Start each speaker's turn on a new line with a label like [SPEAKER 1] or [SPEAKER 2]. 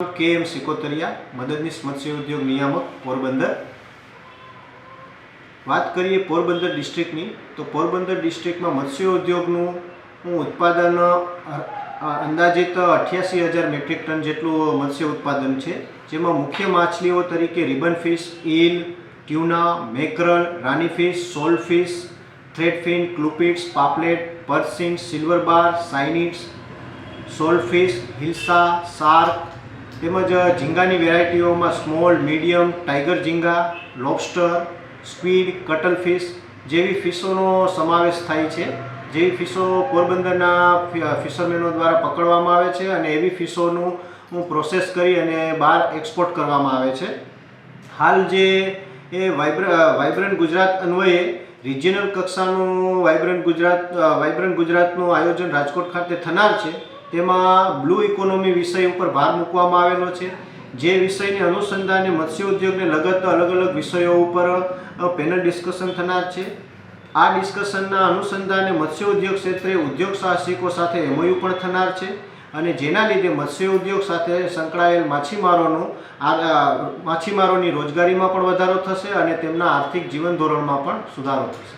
[SPEAKER 1] કે એમ સિકોતરિયા, મદદનીશ મત્સ્ય ઉદ્યોગ નિયામક, પોરબંદર. વાત કરીએ પોરબંદર ડિસ્ટ્રિક્ટની, તો પોરબંદર ડિસ્ટ્રિક્ટમાં મત્સ્ય ઉદ્યોગનું ઉત્પાદન અંદાજિત અઠ્યાસી હજાર મેટ્રિક ટન જેટલું મત્સ્ય ઉત્પાદન છે, જેમાં મુખ્ય માછલીઓ તરીકે ribbon fish, eel, tuna, mackerel, રાની ફિશ, સોલ ફિશ, થ્રેડફિન ક્લુપિટ્સ પાપલેટ, પર્સિન્સ, silver bar સાઇનિટ્સ sole fish hilsa, shark તેમજ ઝીંગાની વેરાયટીઓમાં સ્મોલ, મીડિયમ, ટાઈગર ઝીંગા, લોબસ્ટર સ્ક્વીડ કટલફિશ જેવી ફિશોનો સમાવેશ થાય છે. જેવી ફિશો પોરબંદરના ફિશરમેનો દ્વારા પકડવામાં આવે છે અને એવી ફિશોનું પ્રોસેસ કરી અને બહાર એક્સપોર્ટ કરવામાં આવે છે. હાલ જે એ વાઇબ્ર વાઇબ્રન્ટ ગુજરાત અન્વયે રિજિયનલ કક્ષાનું વાઇબ્રન્ટ ગુજરાત વાઇબ્રન્ટ ગુજરાતનું આયોજન રાજકોટ ખાતે થનાર છે. તેમાં બ્લુ ઇકોનોમી વિષય ઉપર ભાર મૂકવામાં આવેલો છે. જે વિષયને અનુસંધાને મત્સ્ય ઉદ્યોગને લગત અલગ અલગ વિષયો ઉપર પેનલ ડિસ્કશન થનાર છે. આ ડિસ્કશનના અનુસંધાને મત્સ્ય ઉદ્યોગ ક્ષેત્રે ઉદ્યોગ સાહસિકો સાથે એમઓયુ પણ થનાર છે અને જેના લીધે મત્સ્ય ઉદ્યોગ સાથે સંકળાયેલ માછીમારોનું માછીમારોની રોજગારીમાં પણ વધારો થશે અને તેમના આર્થિક જીવન ધોરણમાં પણ સુધારો થશે.